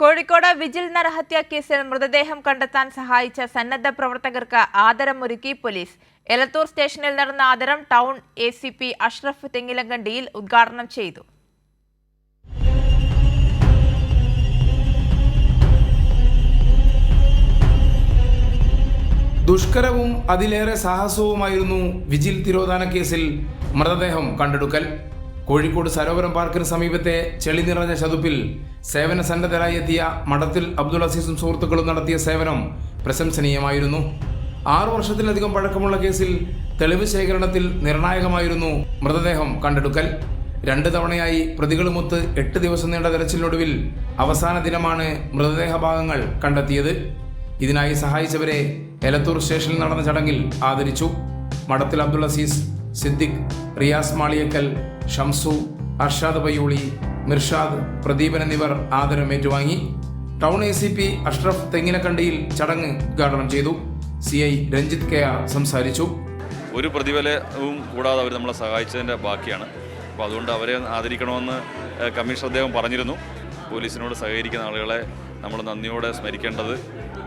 Kozhikode vigil നരഹത്യാ കേസിൽ മൃതദേഹം കണ്ടെത്താൻ സഹായിച്ച സന്നദ്ധ പ്രവർത്തകർക്ക് ആദരമൊരുക്കി പോലീസ്. എലത്തൂർ സ്റ്റേഷനിൽ നടന്ന ആദരം town A C P Ashraf തെങ്ങിലങ്കണ്ടിയിൽ ഉദ്ഘാടനം ചെയ്തു. ദുഷ്കരവും അതിലേറെ സാഹസവുമായിരുന്നു വിജിൽ തിരോധാന കേസിൽ മൃതദേഹം കണ്ടെടുക്കൽ. കോഴിക്കോട് സരോവരം പാർക്കിന് സമീപത്തെ ചെളി നിറഞ്ഞ ചതുപ്പിൽ സേവന സന്നദ്ധരായി എത്തിയ മഠത്തിൽ അബ്ദുൾ അസീസും സുഹൃത്തുക്കളും നടത്തിയ സേവനം പ്രശംസനീയമായിരുന്നു. ആറു വർഷത്തിലധികം പഴക്കമുള്ള കേസിൽ തെളിവ് ശേഖരണത്തിൽ നിർണായകമായിരുന്നു മൃതദേഹം കണ്ടെടുക്കൽ. രണ്ട് തവണയായി പ്രതികളുമൊത്ത് എട്ട് ദിവസം നീണ്ട തെരച്ചിലിനൊടുവിൽ അവസാന ദിനമാണ് മൃതദേഹ ഭാഗങ്ങൾ കണ്ടെത്തിയത്. ഇതിനായി സഹായിച്ചവരെ എലത്തൂർ സ്റ്റേഷനിൽ നടന്ന ചടങ്ങിൽ ആദരിച്ചു. മഠത്തിൽ അബ്ദുൾ അസീസ് സിദ്ദിഖ് റിയാസ് മാളിയക്കൽ ഷംസു അർഷാദ് പയ്യൂളി മിർഷാദ് പ്രദീപൻ എന്നിവർ ആദരം ഏറ്റുവാങ്ങി. Town A C P Ashraf തെങ്ങിനക്കണ്ടിയിൽ ചടങ്ങ് ഉദ്ഘാടനം ചെയ്തു. C I Ranjith K R സംസാരിച്ചു. ഒരു പ്രതിഫലവും കൂടാതെ അവർ നമ്മളെ സഹായിച്ചതിന്റെ ബാക്കിയാണ്. അപ്പോൾ അതുകൊണ്ട് അവരെ ആദരിക്കണമെന്ന് കമ്മീഷണർ അദ്ദേഹം പറഞ്ഞിരുന്നു. പോലീസിനോട് സഹകരിക്കുന്ന ആളുകളെ നമ്മൾ നന്ദിയോടെ സ്മരിക്കേണ്ടത്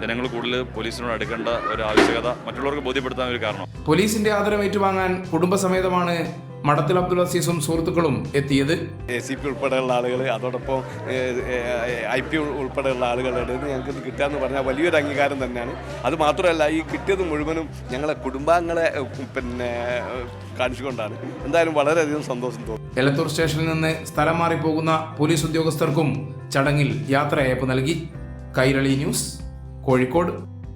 ജനങ്ങൾ കൂടുതൽ പോലീസിനോട് അടുക്കേണ്ട ഒരു ആവശ്യകത മറ്റുള്ളവർക്ക് ബോധ്യപ്പെടുത്താൻ ഒരു കാരണം. പോലീസിന്റെ ആദരം ഏറ്റുവാങ്ങാൻ കുടുംബസമേതമാണ് മഠത്തിൽ അബ്ദുൾ അസീസും സുഹൃത്തുക്കളും എത്തിയത്? എ സി പി ഉൾപ്പെടെയുള്ള ആളുകൾ അതോടൊപ്പം ഐ പി ഉൾപ്പെടെയുള്ള ആളുകളുടെ ഞങ്ങൾക്ക് ഇത് എന്ന് പറഞ്ഞാൽ വലിയൊരു അംഗീകാരം തന്നെയാണ്. അത് മാത്രമല്ല ഈ കിട്ടിയത് മുഴുവനും ഞങ്ങളെ കുടുംബാംഗങ്ങളെ പിന്നെ കാണിച്ചുകൊണ്ടാണ്. എന്തായാലും വളരെയധികം സന്തോഷം തോന്നുന്നു എലത്തൂർ സ്റ്റേഷനിൽ നിന്ന് സ്ഥലം മാറിപ്പോകുന്ന പോലീസ് ഉദ്യോഗസ്ഥർക്കും ചടങ്ങിൽ യാത്രയയപ്പ് നൽകി. കൈരളി ന്യൂസ് കോഴിക്കോട്.